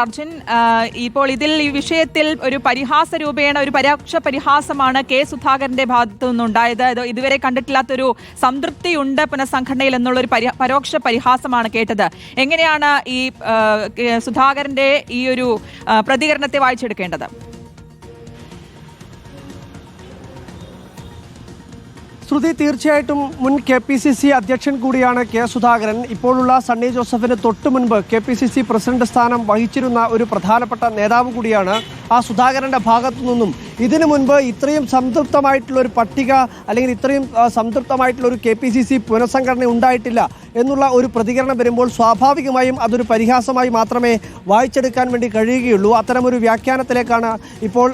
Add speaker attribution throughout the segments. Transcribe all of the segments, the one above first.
Speaker 1: അർജുൻ ഇപ്പോൾ ഇതിൽ ഈ വിഷയത്തിൽ ഒരു പരിഹാസ രൂപേണ ഒരു പരോക്ഷ പരിഹാസമാണ് കെ സുധാകരന്റെ ഭാഗത്തു നിന്നുണ്ടായത്. ഇത് ഇതുവരെ കണ്ടിട്ടില്ലാത്തൊരു സംതൃപ്തിയുണ്ട് പുനഃസംഘടനയിൽ എന്നുള്ള ഒരു പരോക്ഷ പരിഹാസമാണ് കേട്ടത്. എങ്ങനെയാണ് ഈ സുധാകരന്റെ ഈ ഒരു പ്രതികരണത്തെ വായിച്ചെടുക്കേണ്ടത്?
Speaker 2: ശ്രുതി തീർച്ചയായിട്ടും മുൻ കെ പി സി സി അധ്യക്ഷൻ കൂടിയാണ് കെ സുധാകരൻ. ഇപ്പോഴുള്ള സണ്ണി ജോസഫിന് തൊട്ടു മുൻപ് K P C C president സ്ഥാനം വഹിച്ചിരുന്ന ഒരു പ്രധാനപ്പെട്ട നേതാവ് കൂടിയാണ് ആ സുധാകരന്റെ ഭാഗത്തു നിന്നും ഇതിനു മുൻപ് ഇത്രയും സംതൃപ്തമായിട്ടുള്ള ഒരു പട്ടിക അല്ലെങ്കിൽ ഇത്രയും സംതൃപ്തമായിട്ടുള്ള ഒരു കെ പി സി സി പുനഃസംഘടന ഉണ്ടായിട്ടില്ല എന്നുള്ള ഒരു പ്രതികരണം വരുമ്പോൾ സ്വാഭാവികമായും അതൊരു പരിഹാസമായി മാത്രമേ വായിച്ചെടുക്കാൻ വേണ്ടി കഴിയുകയുള്ളൂ. അത്തരമൊരു വ്യാഖ്യാനത്തിലേക്കാണ് ഇപ്പോൾ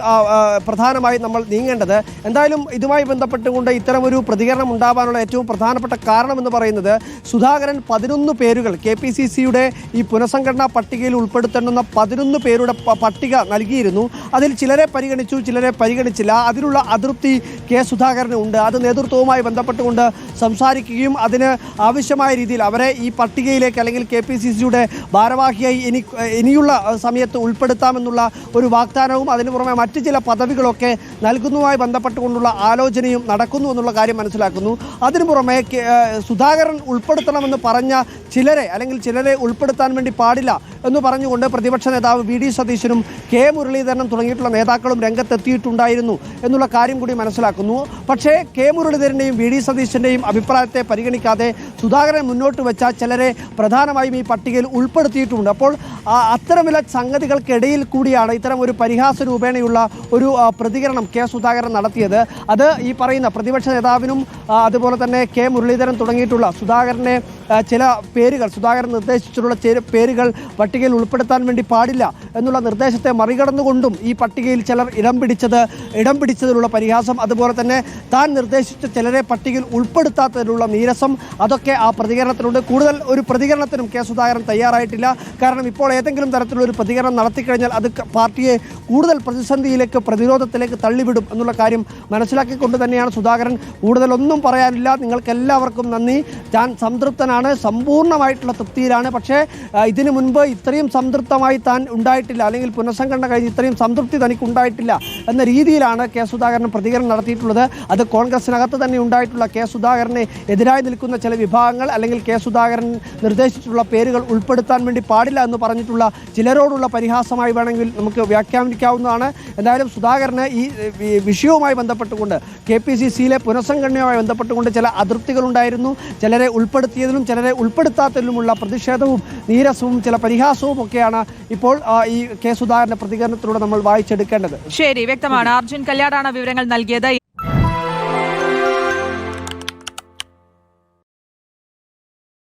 Speaker 2: പ്രധാനമായും നമ്മൾ നീങ്ങേണ്ടത്. എന്തായാലും ഇതുമായി ബന്ധപ്പെട്ടുകൊണ്ട് ഇത്തരമൊരു പ്രതികരണം ഉണ്ടാവാനുള്ള ഏറ്റവും പ്രധാനപ്പെട്ട കാരണമെന്ന് പറയുന്നത് സുധാകരൻ പതിനൊന്ന് പേരുകൾ കെ പി സി സിയുടെ ഈ പുനഃസംഘടനാ പട്ടികയിൽ ഉൾപ്പെടുത്തേണ്ടുന്ന പതിനൊന്ന് പേരുടെ പട്ടിക നൽകിയിരുന്നു. അതിൽ ചിലരെ പരിഗണിച്ചു ചിലരെ പരിഗണിച്ചില്ല. അതിനുള്ള അതൃപ്തി കെ സുധാകരന് ഉണ്ട്. അത് നേതൃത്വവുമായി ബന്ധപ്പെട്ടുകൊണ്ട് സംസാരിക്കുകയും അതിന് ആവശ്യമായ രീതിയിൽ അവരെ ഈ പട്ടികയിലേക്ക് അല്ലെങ്കിൽ കെ പി സി സിയുടെ ഭാരവാഹിയായി ഇനി ഇനിയുള്ള സമയത്ത് ഉൾപ്പെടുത്താമെന്നുള്ള ഒരു വാഗ്ദാനവും അതിനു പുറമെ മറ്റ് ചില പദവികളൊക്കെ നൽകുന്നതുമായി ബന്ധപ്പെട്ടുകൊണ്ടുള്ള ആലോചനയും നടക്കുന്നു എന്നുള്ള കാര്യം മനസ്സിലാക്കുന്നു. അതിനു പുറമെ സുധാകരൻ ഉൾപ്പെടുത്തണമെന്ന് പറഞ്ഞ ചിലരെ അല്ലെങ്കിൽ ചിലരെ ഉൾപ്പെടുത്താൻ വേണ്ടി പാടില്ല എന്ന് പറഞ്ഞുകൊണ്ട് പ്രതിപക്ഷ നേതാവ് വി ഡി സതീശനും കെ മുരളീധരനും തുടങ്ങിയിട്ടുള്ള നേതാക്കളും രംഗത്തെത്തിയിട്ടുണ്ടായിരുന്നു എന്നുള്ള കാര്യം കൂടി മനസ്സിലാക്കുന്നു. പക്ഷേ കെ മുരളീധരന്റെയും വി ഡി സതീശന്റെയും അഭിപ്രായത്തെ പരിഗണിക്കാതെ സുധാകരൻ മുന്നോട്ട് വെച്ച ചിലരെ പ്രധാനമായും ഈ പട്ടികയിൽ ഉൾപ്പെടുത്തിയിട്ടുണ്ട്. അപ്പോൾ അത്തരമുള്ള സംഗതികൾക്കിടയിൽ കൂടിയാണ് ഇത്തരം ഒരു പരിഹാസ രൂപേണയുള്ള ഒരു പ്രതികരണം കെ സുധാകരൻ നടത്തിയത്. അത് ഈ പറയുന്ന പ്രതിപക്ഷ നേതാവിനും അതുപോലെ തന്നെ കെ മുരളീധരൻ തുടങ്ങിയിട്ടുള്ള സുധാകരനെ ചില പേരുകൾ സുധാകരൻ നിർദ്ദേശിച്ചിട്ടുള്ള പേരുകൾ പട്ടികയിൽ ഉൾപ്പെടുത്താൻ വേണ്ടി പാടില്ല എന്നുള്ള നിർദ്ദേശത്തെ മറികടന്നുകൊണ്ടും ഈ പട്ടികയിൽ ചിലർ ഇടം പിടിച്ചത് ഇടം പിടിച്ചതിലുള്ള പരിഹാസം അതുപോലെ തന്നെ താൻ നിർദ്ദേശിച്ച ചിലരെ പട്ടികയിൽ ഉൾപ്പെടുത്താത്തതിലുള്ള നീരസം അതൊക്കെ ആ പ്രതികരണത്തിലുണ്ട്. കൂടുതൽ ഒരു പ്രതികരണത്തിനും കെ സുധാകരൻ തയ്യാറായിട്ടില്ല. കാരണം ഇപ്പോൾ ഏതെങ്കിലും തരത്തിലുള്ള ഒരു പ്രതികരണം നടത്തിക്കഴിഞ്ഞാൽ അത് പാർട്ടിയെ കൂടുതൽ പ്രതിസന്ധിയിലേക്ക് പ്രതിരോധത്തിലേക്ക് തള്ളിവിടും എന്നുള്ള കാര്യം മനസ്സിലാക്കിക്കൊണ്ട് തന്നെയാണ് സുധാകരൻ. കൂടുതലൊന്നും പറയാനില്ല. നിങ്ങൾക്കെല്ലാവർക്കും നന്ദി. ഞാൻ സംതൃപ്തനാണ്. സമ്പൂർണമായിട്ടുള്ള തൃപ്തിയിലാണ്. പക്ഷേ ഇതിനു മുൻപ് ഇത്രയും സംതൃപ്തമായി താൻ ഉണ്ടായിട്ടില്ല. അല്ലെങ്കിൽ പുനഃസംഘടന കഴിഞ്ഞ് ഇത്രയും സംതൃപ്തി തനിക്ക് ഉണ്ടായിട്ടില്ല എന്ന രീതിയിലാണ് കെ സുധാകരൻ പ്രതികരണം നടത്തിയിട്ടുള്ളത്. അത് കോൺഗ്രസിനകത്ത് തന്നെ ഉണ്ടായിട്ടുള്ള കെ സുധാകരനെ എതിരായി നിൽക്കുന്ന ചില വിഭാഗങ്ങൾ അല്ലെങ്കിൽ കെ സുധാകരൻ നിർദ്ദേശിച്ചിട്ടുള്ള പേരുകൾ ഉൾപ്പെടുത്താൻ വേണ്ടി പാടില്ല എന്ന് പറഞ്ഞിട്ടുള്ള ചിലരോടുള്ള പരിഹാസമായി വേണമെങ്കിൽ നമുക്ക് വ്യാഖ്യാനിക്കാവുന്നതാണ്. എന്തായാലും സുധാകരന് ഈ വിഷയവുമായി ബന്ധപ്പെട്ടുകൊണ്ട് കെ പി സി സിയിലെ പുനഃസംഘടനയുമായി ബന്ധപ്പെട്ടുകൊണ്ട് ചില അതൃപ്തികളുണ്ടായിരുന്നു ചിലരെ ഉൾപ്പെടുത്തിയതിലും ചിലരെ ഉൾപ്പെടുത്താത്തതിലുമുള്ള പ്രതിഷേധവും നീരസവും ചില പരിഹാസവും ഒക്കെയാണ് ഇപ്പോൾ ഈ കെ സുധാകരന്റെ പ്രതികരണത്തിലൂടെ നമ്മൾ വായിച്ചെടുക്കേണ്ടത്.
Speaker 1: ശരി വ്യക്തമാണ്. അർജുൻ കല്യാടാണ് വിവരങ്ങൾ നൽകിയത്.